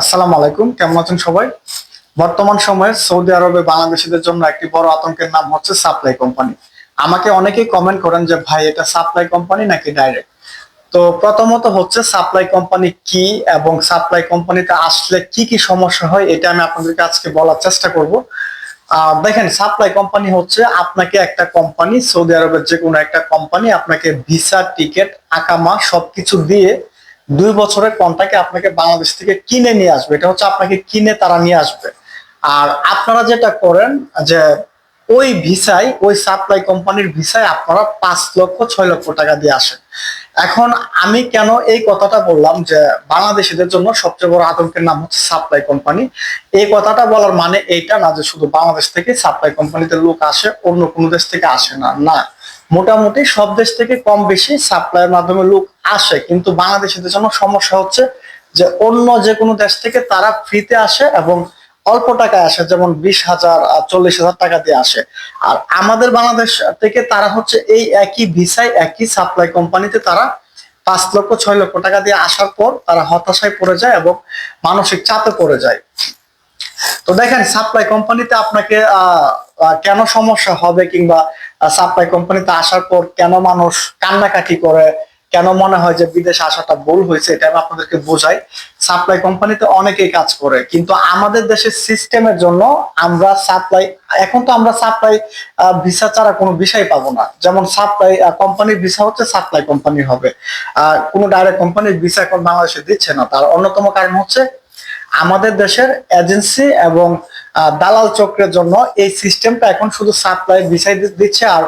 আসসালামু আলাইকুম, কেমন আছেন সবাই? বর্তমান সময়ে সৌদি আরবে বাংলাদেশিদের জন্য একটি বড় আতঙ্কের নাম হচ্ছে সাপ্লাই কোম্পানি। আমাকে অনেকেই কমেন্ট করেন যে, ভাই, এটা সাপ্লাই কোম্পানি নাকি ডাইরেক্ট তো প্রথমত হচ্ছে, সাপ্লাই কোম্পানি কি এবং সাপ্লাই কোম্পানিতে আসলে কি কি সমস্যা হয়, এটা আমি আপনাদেরকে আজকে বলার চেষ্টা করব। দেখেন, সাপ্লাই কোম্পানি হচ্ছে আপনাকে একটা কোম্পানি, সৌদি আরবের যে কোনো একটা কোম্পানি আপনাকে ভিসা, টিকিট, আকামা সবকিছু দিয়ে দুই বছরের কন্ট্রাক্টে আপনাকে বাংলাদেশ থেকে কিনে নিয়ে আসবে। এটা হচ্ছে আপনাকে কিনে তারা নিয়ে আসবে। আর আপনারা যেটা করেন যে ওই ভিসায়, ওই সাপ্লাই কোম্পানির ভিসায় আপনারা পাঁচ লক্ষ, ছয় লক্ষ টাকা দিয়ে আসেন। এখন আমি কেন এই কথাটা বললাম যে বাংলাদেশিদের জন্য সবচেয়ে বড় আতঙ্কের নাম হচ্ছে সাপ্লাই কোম্পানি এই কথাটা বলার মানে এইটা না যে শুধু বাংলাদেশ থেকে সাপ্লাই কোম্পানিতে লোক আসে, অন্য কোনো দেশ থেকে আসে না না। মোটামুটি সব দেশ থেকে কম বেশি সাপ্লাইয়ের মাধ্যমে লোক আসে, কিন্তু বাংলাদেশিদের জন্য সমস্যা হচ্ছে যে অন্য যে কোনো দেশ থেকে তারা ফ্রিতে আসে এবং অল্প টাকায় আসে, যেমন বিশ হাজার চল্লিশ হাজার টাকা দিয়ে আসে। আর আমাদের বাংলাদেশ থেকে তারা হচ্ছে এই একই ভিসায় একই সাপ্লাই কোম্পানিতে তারা পাঁচ লক্ষ, ছয় লক্ষ টাকা দিয়ে আসার পর তারা হতাশায় পড়ে যায় এবং মানসিক চাপে পড়ে যায়। তো দেখেন সাপ্লাই কোম্পানিতে আপনাকে কেন সমস্যা হবে কিংবা সাপ্লাই কোম্পানিতে আসার পর কেন মানুষ কান্নাকাটি করে কেন মনে হয় যে বিদেশে আসাটা ভুল হয়েছে এটা আমি আপনাদেরকে বোঝাই। সাপ্লাই কোম্পানিতে অনেকেই কাজ করে কিন্তু আমাদের দেশের সিস্টেমের জন্য আমরা সাপ্লাই এখন তো আমরা সাপ্লাই ভিসা ছাড়া কোনো বিষয় পাবো না। যেমন সাপ্লাই কোম্পানির ভিসা হচ্ছে সাপ্লাই কোম্পানি হবে। আহ, কোনো ডাইরেক্ট কোম্পানির ভিসা এখন বাংলাদেশে দিচ্ছে না। তার অন্যতম কারণ হচ্ছে আমাদের দেশের এজেন্সি এবং দালাল চক্রের জন্য এই সিস্টেমটা এখন শুধু সাপ্লাই বিষয় দিচ্ছে আর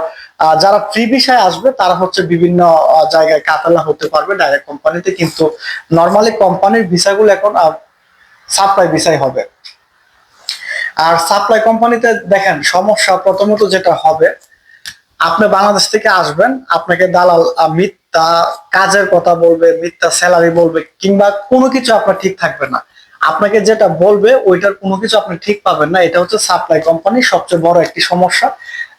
যারা ফ্রি বিষয় আসবে তারা হচ্ছে বিভিন্ন জায়গায় কাতালা হতে পারবে ডাইরেক্ট কোম্পানিতে কিন্তু নর্মালি কোম্পানির ভিসাগুলো এখন সাপ্লাই বিষয় হবে। আর সাপ্লাই কোম্পানিতে দেখেন, সমস্যা প্রথমত যেটা হবে, আপনি বাংলাদেশ থেকে আসবেন, আপনাকে দালাল মিথ্যা কাজের কথা বলবে, মিথ্যা স্যালারি বলবে, কিংবা কোনো কিছু আপনার ঠিক থাকবে না। আপনাকে যেটা বলবে, ওইটার কোনো কিছু আপনি ঠিক পাবেন না। এটা হচ্ছে সাপ্লাই কোম্পানির সবচেয়ে বড় একটি সমস্যা।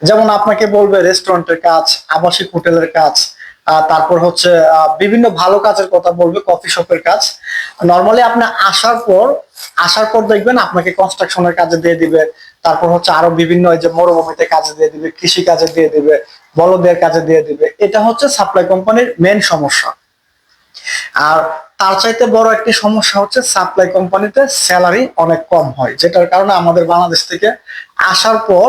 যেমন আপনাকে বলবে রেস্টুরেন্টের কাজ, আবাসিক হোটেলের কাজ তারপর হচ্ছে বিভিন্ন ভালো কাজের কথা বলবে কফি শপের কাজ। নর্মালি আপনি আসার পর আসার পর দেখবেন আপনাকে কনস্ট্রাকশনের কাজে দিয়ে দিবে। তারপর হচ্ছে আরও বিভিন্ন যে মরুভূমিতে কাজে দিয়ে দিবে, কৃষি কাজে দিয়ে দিবে, বলদের কাজে দিয়ে দিবে। এটা হচ্ছে সাপ্লাই কোম্পানির মেন সমস্যা। আর তার চাইতে বড় একটি সমস্যা হচ্ছে সাপ্লাই কোম্পানিতে স্যালারি অনেক কম হয়, যেটার কারণে আমাদের বাংলাদেশ থেকে আসার পর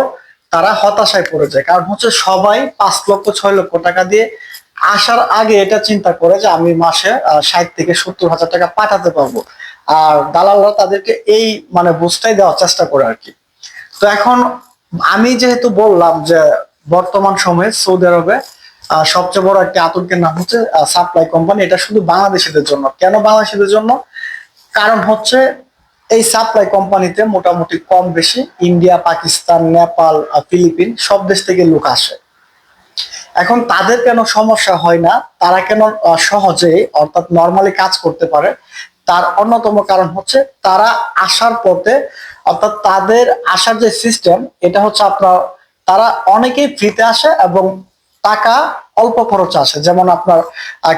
তারা হতাশায় পড়ে যায়। কারণ হচ্ছে সবাই পাঁচ লক্ষ, ছয় লক্ষ টাকা দিয়ে আসার আগে এটা চিন্তা করে যে আমি মাসে ষাট থেকে সত্তর হাজার টাকা পাঠাতে পারব। আর দালালরা তাদেরকে এই মানে বুঝটাই দেওয়ার চেষ্টা করে আর কি। তো এখন আমি যেহেতু বললাম যে বর্তমান সময়ে সৌদি আরবে সবচেয়ে বড় একটি আতঙ্কের নাম হচ্ছে সাপ্লাই কোম্পানি এটা শুধু বাংলাদেশিদের জন্য, কেন বাংলাদেশিদের জন্য? কারণ হচ্ছে এই সাপ্লাই কোম্পানিতে মোটামুটি কম বেশি ইন্ডিয়া, পাকিস্তান, নেপাল ফিলিপিন সব দেশ থেকে লোক আসে। এখন তাদের কেন সমস্যা হয় না? তারা কেন সহজে অর্থাৎ নর্মালি কাজ করতে পারে? তার অন্যতম কারণ হচ্ছে তারা আসার পথে, অর্থাৎ তাদের আসার যে সিস্টেম এটা হচ্ছে আপনার, তারা অনেকেই ফ্রিতে আসে এবং টাকা অল্প খরচ আসে যেমন আপনার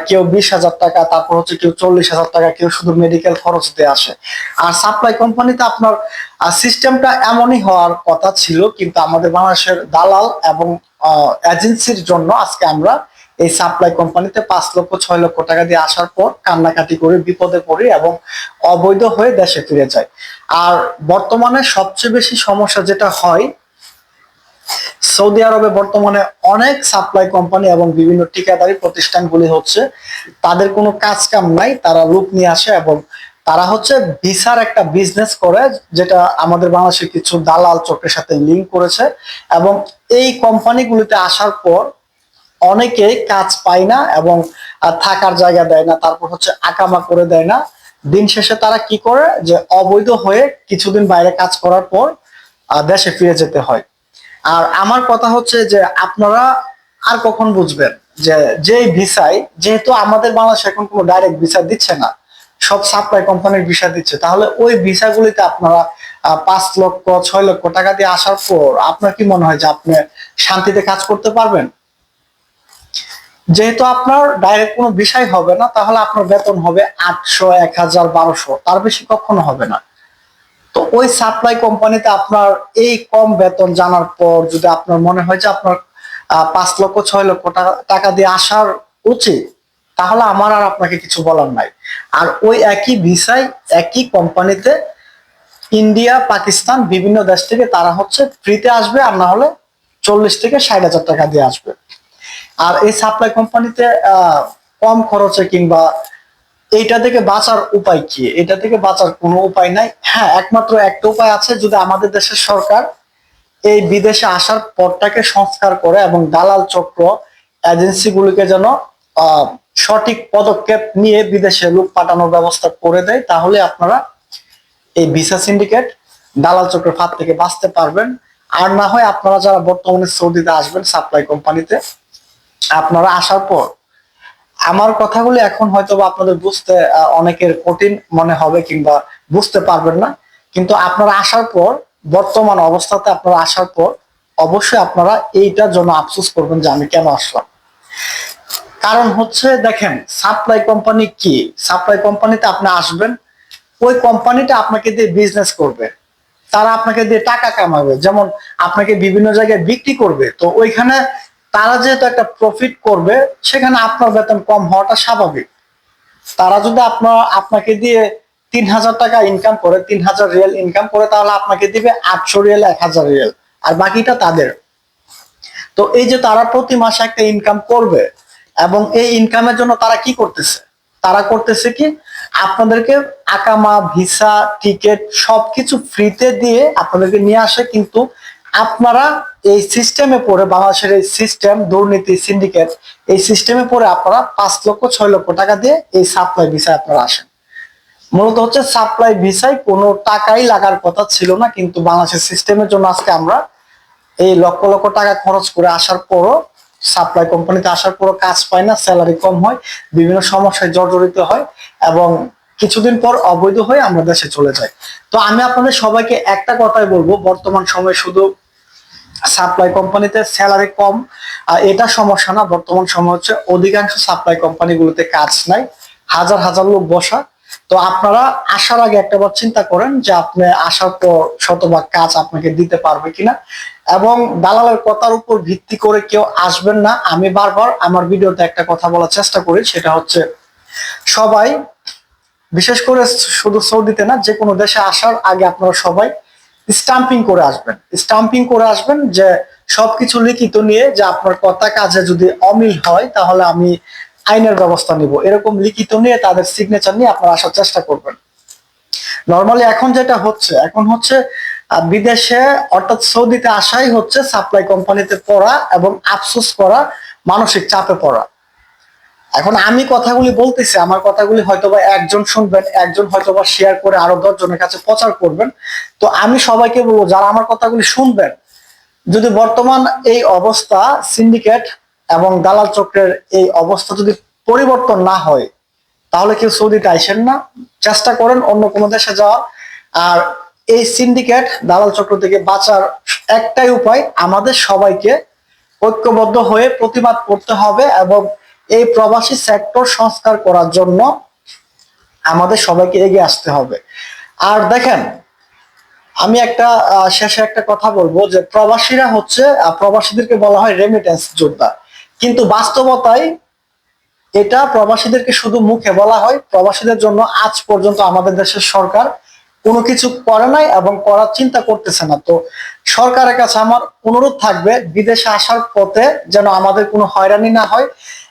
কেউ বিশ হাজার টাকা, তারপর হচ্ছে কেউ চল্লিশ হাজার টাকা, কেউ শুধু মেডিকেল খরচ দিয়ে আসে। আর সাপ্লাই কোম্পানিতে আপনার সিস্টেমটা এমনই হওয়ার কথা ছিল, কিন্তু আমাদের বাংলাদেশের দালাল এবং এজেন্সির জন্য আজকে আমরা এই সাপ্লাই কোম্পানিতে পাঁচ লক্ষ, ছয় লক্ষ টাকা দিয়ে আসার পর কান্নাকাটি করে, বিপদে পড়ি এবং অবৈধ হয়ে দেশে ফিরে যায় আর বর্তমানে সবচেয়ে বেশি সমস্যা যেটা হয় সৌদি আরবে বর্তমানে অনেক সাপ্লাই কোম্পানি এবং বিভিন্ন ঠিকাদারি প্রতিষ্ঠানগুলি হচ্ছে, তাদের কোনো কাজ কাম নাই, তারা লোক নিয়ে আসে এবং তারা হচ্ছে ভিসার একটা বিজনেস করে, যেটা আমাদের বাংলাদেশের কিছু দালাল চক্রের সাথে লিঙ্ক করেছে এবং এই কোম্পানিগুলিতে আসার পর অনেকে কাজ পায় না এবং থাকার জায়গা দেয় না, তারপর হচ্ছে আকামা করে দেয় না। দিন শেষে তারা কি করে? যে অবৈধ হয়ে কিছুদিন বাইরে কাজ করার পর দেশে ফিরে যেতে হয়। আর আমার কথা হচ্ছে যে আপনারা আর কখন বুঝবেন যে যে ভিসায়, যেহেতু আমাদের বাংলাদেশ এখন কোনো ডাইরেক্ট ভিসা দিচ্ছে না, সব সাপ্লাই কোম্পানির ভিসা দিচ্ছে, তাহলে ওই ভিসাগুলিতে আপনারা পাঁচ লক্ষ, ছয় লক্ষ টাকা দিয়ে আসার পর আপনার কি মনে হয় যে আপনি শান্তিতে কাজ করতে পারবেন? যেহেতু আপনার ডাইরেক্ট কোনো বিষয় হবে না, তাহলে আপনার বেতন হবে আটশো, এক হাজার, বারোশো, তার বেশি কখনো হবে না। তো ওই সাপ্লাই কোম্পানিতে আপনার এই কম বেতন জানার পর যদি আপনার মনে হয় যে আপনার পাঁচ লক্ষ, ছয় লক্ষ টাকা- দিয়ে আসার উচিত, তাহলে আমার আর আপনাকে কিছু বলার নাই। আর ওই একই ভিসায় একই কোম্পানিতে ইন্ডিয়া পাকিস্তান বিভিন্ন দেশ থেকে তারা হচ্ছে ফ্রিতে আসবে আর না হলে চল্লিশ থেকে ষাট হাজার টাকা দিয়ে আসবে। আর এই সাপ্লাই কোম্পানিতে কম খরচে কিংবা এইটা থেকে বাঁচার উপায় কি? এটা থেকে বাঁচার কোনো উপায় নাই। হ্যাঁ একমাত্র একটা উপায় আছে যদি আমাদের দেশের সরকার এই বিদেশে আসার পথটাকে সংস্কার করে এবং দালাল চক্র এজেন্সিগুলিকে যেন সঠিক পদক্ষেপ নিয়ে বিদেশে লোক পাঠানোর ব্যবস্থা করে দেয়, তাহলে আপনারা এই ভিসা সিন্ডিকেট দালাল চক্রের ফাঁদ থেকে বাঁচতে পারবেন। আর না হয় আপনারা যারা বর্তমানে সৌদিতে আসবেন সাপ্লাই কোম্পানিতে, আপনারা আসার পর আমার কথাগুলো এখন হয়তো আপনাদের বুঝতে অনেকের কঠিন মনে হবে কিংবা বুঝতে পারবেন না। কিন্তু আপনারা আসার পর, বর্তমান অবস্থাতে আপনারা আসার পর, অবশ্যই আপনারা এইটার জন্য আফসোস করবেন যে আমি কেন আসলাম। কারণ হচ্ছে, দেখেন সাপ্লাই কোম্পানি কি? সাপ্লাই কোম্পানিতে আপনি আসবেন, ওই কোম্পানিটা আপনাকে দিয়ে বিজনেস করবে। তারা আপনাকে দিয়ে টাকা কামাবে। যেমন, আপনাকে বিভিন্ন জায়গায় বিক্রি করবে। তো ওইখানে তারা যেহেতু একটা প্রফিট করবে, সেখানে আপনার বেতন কম হওয়াটা স্বাভাবিক। তারা যদি আপনার, আপনাকে দিয়ে তিন হাজার টাকা ইনকাম করে, তিন হাজার রিয়েল ইনকাম করে, তাহলে আপনাকে দিবে আটশো রিয়েল এক হাজার রিয়েল আর বাকিটা তাদের। তো এই যে তারা প্রতি মাসে একটা ইনকাম করবে, এবং এই ইনকামের জন্য তারা কি করতেছে? তারা করতেছে কি, আপনাদেরকে আকামা, ভিসা টিকিট সবকিছু ফ্রিতে দিয়ে আপনাদেরকে নিয়ে আসে, কিন্তু আপনারা এই সিস্টেমে পড়ে বাংলাদেশের এই সিস্টেম দুর্নীতি সিন্ডিকেট এই সিস্টেমে পড়ে আপনারা পাঁচ লক্ষ, ছয় লক্ষ টাকা দিয়ে এই সাপ্লাই ভিসায় আপনারা আসেন। মূলত হচ্ছে সাপ্লাই ভিসায় কোনো টাকাই লাগার কথা ছিল না, কিন্তু বাংলাদেশের সিস্টেমের জন্য আজকে আমরা এই লক্ষ লক্ষ টাকা খরচ করে আসার পরও সাপ্লাই কোম্পানিতে আসার পরও কাজ পায় না স্যালারি কম হয়, বিভিন্ন সমস্যায় জর্জরিত হয় এবং কিছুদিন পর অবৈধ হয়ে আমরা দেশে চলে যাই। তো আমি আপনাদের সবাইকে একটা কথাই বলব, বর্তমান সময়ে শুধু সাপ্লাই কোম্পানিতে স্যালারি কম। এটা সমস্যা না, বর্তমান সময় হচ্ছে অধিকাংশ সাপ্লাই কোম্পানিগুলোতে কাজ নাই। হাজার হাজার লোক বসা। তো আপনারা আসার আগে একটাবার চিন্তা করেন যে আপনি আসার পর শতভাগ কাজ আপনাকে দিতে পারবে কিনা। এবং দালালের কথার উপর ভিত্তি করে কেউ আসবেন না। আমি বারবার আমার ভিডিওতে একটা কথা বলার চেষ্টা করি, সেটা হচ্ছে সবাই, বিশেষ করে শুধু সৌদিতে না, যে কোনো দেশে আসার আগে আপনারা সবাই স্টাম্পিং করে আসবেন। স্টাম্পিং করে আসবেন যে সবকিছু লিখিত নিয়ে যে আপনার কথা কাজে যদি অমিল হয়, তাহলে আমি আইনের ব্যবস্থা নিব। এরকম লিখিত নিয়ে তাদের সিগনেচার নিয়ে আপনারা আসার চেষ্টা করবেন। নর্মালি এখন যেটা হচ্ছে, এখন হচ্ছে বিদেশে অর্থাৎ সৌদিতে আসাই হচ্ছে সাপ্লাই কোম্পানিতে পড়া এবং আফসোস করা, মানসিক চাপে পড়া। এখন আমি কথাগুলি বলতেছি, আমার কথাগুলি হয়তোবা একজন শুনবেন, একজন হয়তোবা শেয়ার করে আরও দশজনের কাছে প্রচার করবেন। তো আমি সবাইকে বলব, যারা আমার কথাগুলি শুনবেন, যদি বর্তমান এই অবস্থা সিন্ডিকেট এবং দালাল চক্রের এই অবস্থা যদি পরিবর্তন না হয়, তাহলে কেউ সৌদিতে আইসেন না। চেষ্টা করেন অন্য কোনো দেশে যাওয়া আর এই সিন্ডিকেট দালাল চক্র থেকে বাঁচার একটাই উপায়, আমাদের সবাইকে ঐক্যবদ্ধ হয়ে প্রতিবাদ করতে হবে এবং এই প্রবাসী সেক্টর সংস্কার করার জন্য আমাদের সবাইকে এগিয়ে আসতে হবে। আর দেখেন, আমি একটা শেষে একটা কথা বলব যে প্রবাসীরা হচ্ছে প্রবাসীদেরকে বলা হয় রেমিটেন্স যোদ্ধা। কিন্তু বাস্তবতায় এটা প্রবাসীদেরকে শুধু মুখে বলা হয়, প্রবাসীদের জন্য আজ পর্যন্ত আমাদের দেশের সরকার কোনো কিছু করে নাই এবং করার চিন্তা করতেছে না। তো সরকারের কাছে আমার অনুরোধ থাকবে, বিদেশে আসার পথে যেন আমাদের কোনো হয়রানি না হয়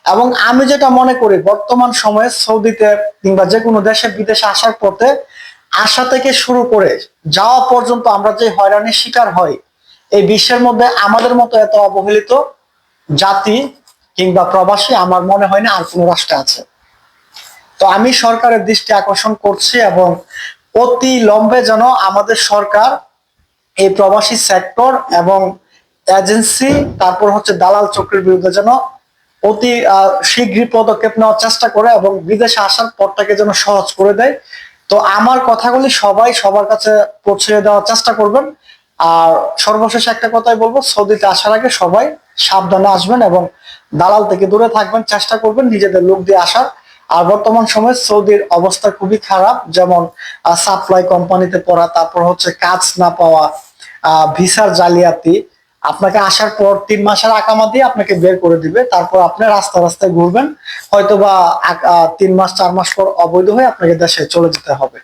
এবং আমি যেটা মনে করি, বর্তমান সময়ে সৌদিতে কিংবা যে কোনো দেশে বিদেশে আসার পথে আসা থেকে শুরু করে যাওয়া পর্যন্ত আমরা যে হয়রানির শিকার হই, এই বিশ্বের মধ্যে আমাদের মতো এত অবহেলিত জাতি কিংবা প্রবাসী আমার মনে হয় না আর কোনো রাষ্ট্রে আছে। তো আমি সরকারের দৃষ্টি আকর্ষণ করছি এবং অতি লম্বে যেন আমাদের সরকার এই প্রবাসী সেক্টর এবং এজেন্সি তারপর হচ্ছে দালাল চক্রের বিরুদ্ধে যেন অতি শীঘ্রই পদক্ষেপ নেওয়ার চেষ্টা করে এবং বিদেশে আসার পথটাকে যেন সহজ করে দেয়। তো আমার কথাগুলি সবাই সবার কাছে পৌঁছে দেওয়ার চেষ্টা করবেন। আর সর্বশেষ একটা কথাই বলব, সৌদিতে আসার আগে সবাই সাবধানে আসবেন এবং দালাল থেকে দূরে থাকবেন, চেষ্টা করবেন নিজেদের লোক দিয়ে আসার। আর বর্তমান সময়ে সৌদির অবস্থা খুবই খারাপ, যেমন সাপ্লাই কোম্পানিতে পড়া, তারপর হচ্ছে কাজ না পাওয়া ভিসার জালিয়াতি আপনাকে আসার পর তিন মাসের আকামা দিয়ে আপনাকে বের করে দিবে। তারপর আপনি রাস্তা রাস্তায় ঘুরবেন। হয়তো বা তিন মাস, চার মাস পর অবৈধ হয়ে আপনাকে দেশে চলে যেতে হবে।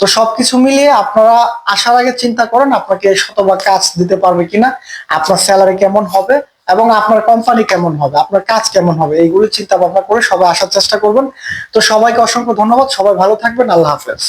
তো সবকিছু মিলিয়ে আপনারা আসার আগে চিন্তা করেন, আপনাকে শতভাগ কাজ দিতে পারবে কিনা, আপনার স্যালারি কেমন হবে এবং আপনার কোম্পানি কেমন হবে, আপনার কাজ কেমন হবে, এইগুলো চিন্তা ভাবনা করে সবাই আসার চেষ্টা করবেন। তো সবাইকে অসংখ্য ধন্যবাদ। সবাই ভালো থাকবেন। আল্লাহ হাফেজ।